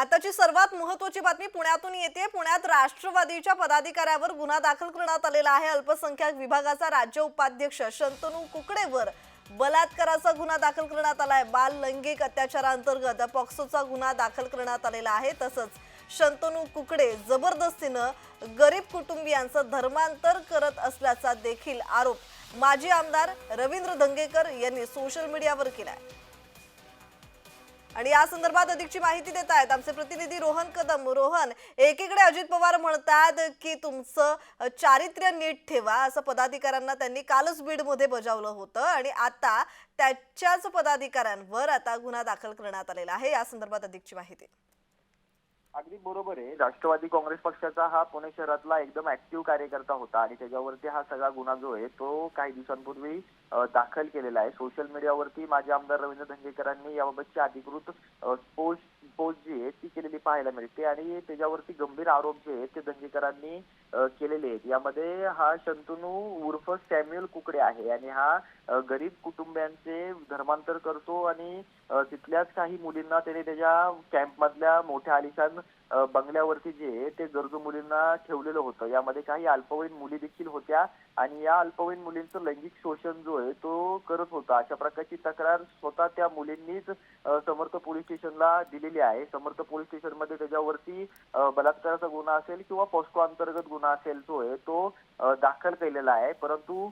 आताची सर्वात महत्वाची बातमी पुण्यातून येते. पुण्यात राष्ट्रवादीच्या पदाधिकाऱ्यावर गुन्हा दाखल करण्यात आलेला आहे. अल्पसंख्याक विभागाचा राज्य उपाध्यक्ष शंतनू कुकडेवर बलात्काराचा गुन्हा दाखल करण्यात आला आहे बाल लैंगिक अत्याचारांतर्गत पॉक्सोचा गुन्हा दाखल करण्यात आलेला आहे. तसंच शंतनू कुकडे जबरदस्तीनं गरीब कुटुंबियांचं धर्मांतर करत असल्याचा देखील आरोप माजी आमदार रवींद्र धंगेकर यांनी सोशल मीडियावर केला आहे आणि या संदर्भात अधिकची माहिती देत आहेत आमचे प्रतिनिधी रोहन कदम. रोहन एकीकडे अजित पवार म्हणतात की तुमचं चारित्र्य नीट ठेवा असं पदाधिकाऱ्यांना त्यांनी कालच बीडमध्ये बजावलं होतं आणि आता त्याच्याच पदाधिकाऱ्यांवर आता गुन्हा दाखल करण्यात आलेला आहे. या संदर्भात अधिकची माहिती. अगदी बरोबर आहे. राष्ट्रवादी काँग्रेस पक्षाचा हा पुणे शहरातला एकदम ऍक्टिव्ह कार्यकर्ता होता आणि त्याच्यावरती हा सगळा गुन्हा जो आहे तो काही दिवसांपूर्वी दाखल केलेला आहे. सोशल मीडियावरती माझे आमदार रवींद्र धंगेकरांनी याबाबतची अधिकृत पोस्ट पोस्ट जी आहे ती केलेली पाहायला मिळते. आणि त्याच्यावरती गंभीर आरोप जे आहेत ते धंगेकरांनी केलेले आहेत. यामध्ये हा शंतनू उर्फ सॅम्युअल कुकडे आहे आणि हा गरीब कुटुंबियांचे धर्मांतर करतो आणि तिथल्याच काही मुलींना त्याने त्याच्या कॅम्पमधल्या मोठ्या आलिशान बंगल्यावरती जे ते गरजू मुलींना ठेवलेलं होतं. यामध्ये काही अल्पवयीन मुली देखील होत्या आणि या अल्पवयीन मुलींचं लैंगिक शोषण जो आहे तो करत होता. अशा प्रकारची तक्रार स्वतः त्या मुलींनीच समर्थ पोलीस स्टेशनला दिलेली आहे. समर्थ पोलीस स्टेशनमध्ये त्याच्यावरती बलात्काराचा गुन्हा असेल किंवा पॉस्को अंतर्गत गुन्हा असेल जो आहे तो दाखल केलेला आहे. परंतु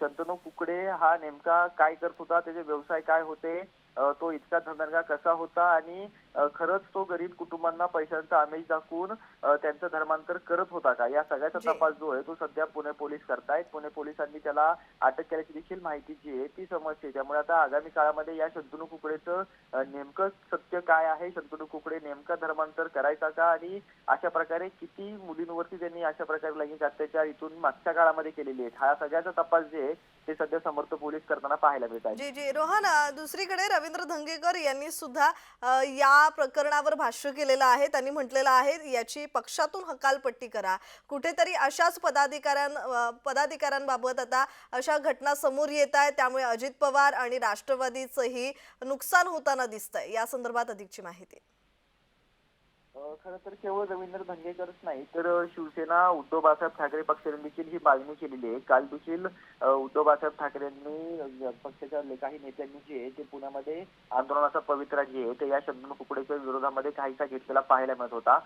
शंतनू कुकडे हा नेमका काय करत होता त्याचे व्यवसाय काय होते तो इतका धंदरगा कसा होता आणि खरंच तो गरीब कुटुंबांना पैशांचा आमिष दाखवून त्यांचं धर्मांतर करत होता का? या सगळ्याचा. तपास जो आहे तो सध्या पुणे पोलीस करतायत. पुणे पोलिसांनी त्याला अटक केल्याची देखील माहिती जी आहे ती समजते. त्यामुळे आता आगामी काळामध्ये या शंतनू कुकडेचं नेमकं सत्य काय आहे? शंतनू कुकडे नेमका धर्मांतर करायचा का? आणि अशा प्रकारे किती मुलींवरती त्यांनी अशा प्रकारे लैंगिक अत्याचार इथून मागच्या काळामध्ये केलेले आहेत? हा सगळ्याचा तपास जे आहे ते सध्या समर्थ पोलीस करताना पाहायला मिळत आहे जी जी. रोहन दुसरीकडे रवींद्र धंगेकर यांनी सुद्धा अ, या प्रकरणावर भाष्य केलेलं आहे. त्यांनी म्हटलेलं आहे याची पक्षातून हकालपट्टी करा. कुठेतरी अशाच पदाधिकाऱ्यां पदाधिकाऱ्यांबाबत आता अशा घटना समोर येत आहेत. त्यामुळे अजित पवार आणि राष्ट्रवादीचंही नुकसान होताना दिसतंय. या संदर्भात अधिकची माहिती. खरं तर केवळ रवींद्र धंगेकरच नाही तर शिवसेना उद्धव बाळासाहेब ठाकरे पक्षाने देखील ही मागणी केलेली आहे. काल देखील उद्धव बाळासाहेब ठाकरेंनी पक्षाच्या काही नेत्यांनी जे आहे ते पुण्यामध्ये आंदोलनाचा पवित्रा जे आहे ते या शंतनू कुकडेच्या विरोधामध्ये काहीसा घेतलेला पाहायला मिळत होता.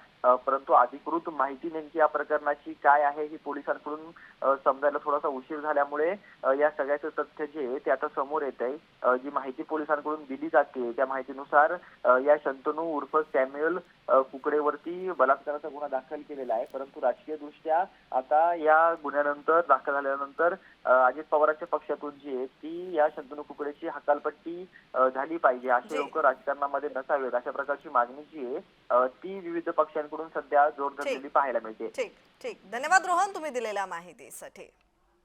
परंतु अधिकृत माहिती नेमकी या प्रकरणाची काय आहे ही पोलिसांकडून समजायला थोडासा उशीर झाल्यामुळे या सगळ्याचं तथ्य जे आहे ते आता समोर येत आहे. जी माहिती पोलिसांकडून दिली जाते त्या माहितीनुसार या शंतनू उर्फ सॅम्युअल कुकडेवरती बलात्काराचा गुन्हा दाखल केलेला आहे. परंतु राजकीय दृष्ट्या आता या गुन्ह्यानंतर दाखल झाल्यानंतर अजित पवारांच्या पक्षातून जी आहे ती या शंतनू कुकडेची हकालपट्टी झाली पाहिजे. असे. लोक राजकारणामध्ये नसावेत. अशा प्रकारची मागणी जी आहे ती विविध पक्षांकडून सध्या जोर धरलेली पाहायला मिळते. ठीक. ठीक. धन्यवाद रोहन तुम्ही दिलेल्या माहितीसाठी.